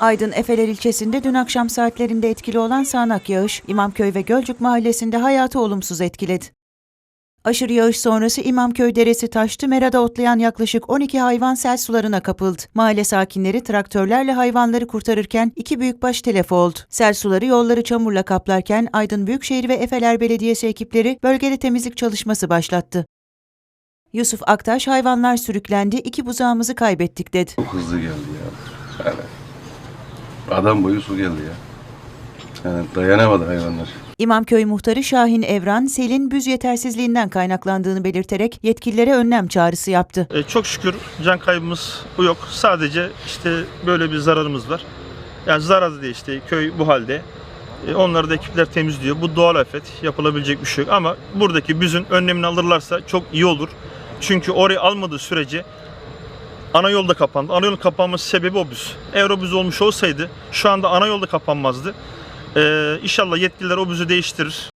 Aydın Efeler ilçesinde dün akşam saatlerinde etkili olan sağanak yağış, İmamköy ve Gölcük mahallesinde hayatı olumsuz etkiledi. Aşırı yağış sonrası İmamköy Deresi taştı, merada otlayan yaklaşık 12 hayvan sel sularına kapıldı. Mahalle sakinleri traktörlerle hayvanları kurtarırken iki büyükbaş telef oldu. Sel suları yolları çamurla kaplarken Aydın Büyükşehir ve Efeler Belediyesi ekipleri bölgede temizlik çalışması başlattı. Yusuf Aktaş hayvanlar sürüklendi, iki buzağımızı kaybettik dedi. Çok hızlı geldi ya. Yani adam boyu su geldi ya. Yani dayanamadı hayvanlar. İmamköy muhtarı Şahin Evran, selin büz yetersizliğinden kaynaklandığını belirterek yetkililere önlem çağrısı yaptı. E, çok şükür can kaybımız bu yok. Sadece işte böyle bir zararımız var. Yani zarar diye işte köy bu halde. E, onları da ekipler temizliyor. Bu doğal afet. Yapılabilecek bir şey yok. Ama buradaki büzün önlemini alırlarsa çok iyi olur. Çünkü orayı almadığı sürece ana yolda kapandı. Ana yolun kapanması sebebi o büz. Eğer o büz olmuş olsaydı şu anda ana yolda kapanmazdı. E, inşallah yetkililer o büzü değiştirir.